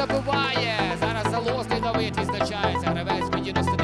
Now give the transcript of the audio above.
Забуває Зараз залозний Давид відзначається. Гравець Медіності.